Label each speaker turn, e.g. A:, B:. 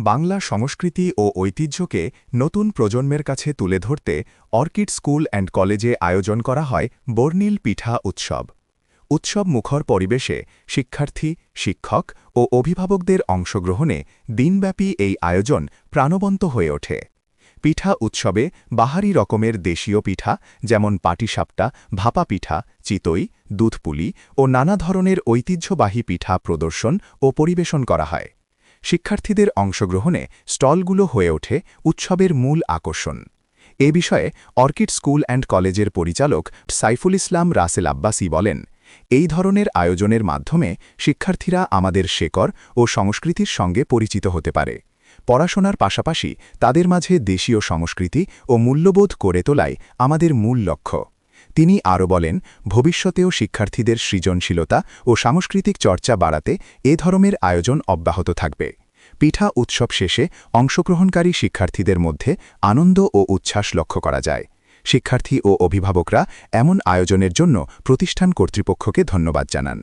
A: বাংলা সংস্কৃতি ও ঐতিহ্যকে নতুন প্রজন্মের কাছে তুলে ধরতে অর্কিড স্কুল অ্যান্ড কলেজে আয়োজন করা হয় বর্নিল পিঠা উৎসব। উৎসব মুখর পরিবেশে শিক্ষার্থী, শিক্ষক ও অভিভাবকদের অংশগ্রহণে দিনব্যাপী এই আয়োজন প্রাণবন্ত হয়ে ওঠে। পিঠা উৎসবে বাহারি রকমের দেশীয় পিঠা যেমন পাটিসাপটা, ভাপা পিঠা, চিতই, দুধপুলি ও নানা ধরনের ঐতিহ্যবাহী পিঠা প্রদর্শন ও পরিবেশন করা হয়। শিক্ষার্থীদের অংশগ্রহণে স্টলগুলো হয়ে ওঠে উৎসবের মূল আকর্ষণ। এ বিষয়ে অর্কিড স্কুল অ্যান্ড কলেজের পরিচালক সাইফুল ইসলাম রাসেল আব্বাসি বলেন, এই ধরনের আয়োজনের মাধ্যমে শিক্ষার্থীরা আমাদের শেকর ও সংস্কৃতির সঙ্গে পরিচিত হতে পারে। পড়াশোনার পাশাপাশি তাদের মাঝে দেশীয় সংস্কৃতি ও মূল্যবোধ করে তোলাই আমাদের মূল লক্ষ্য। তিনি আরও বলেন, ভবিষ্যতেও শিক্ষার্থীদের সৃজনশীলতা ও সাংস্কৃতিক চর্চা বাড়াতে এ ধরনের আয়োজন অব্যাহত থাকবে। পিঠা উৎসব শেষে অংশগ্রহণকারী শিক্ষার্থীদের মধ্যে আনন্দ ও উচ্ছ্বাস লক্ষ্য করা যায়। শিক্ষার্থী ও অভিভাবকরা এমন আয়োজনের জন্য প্রতিষ্ঠান কর্তৃপক্ষকে ধন্যবাদ জানান।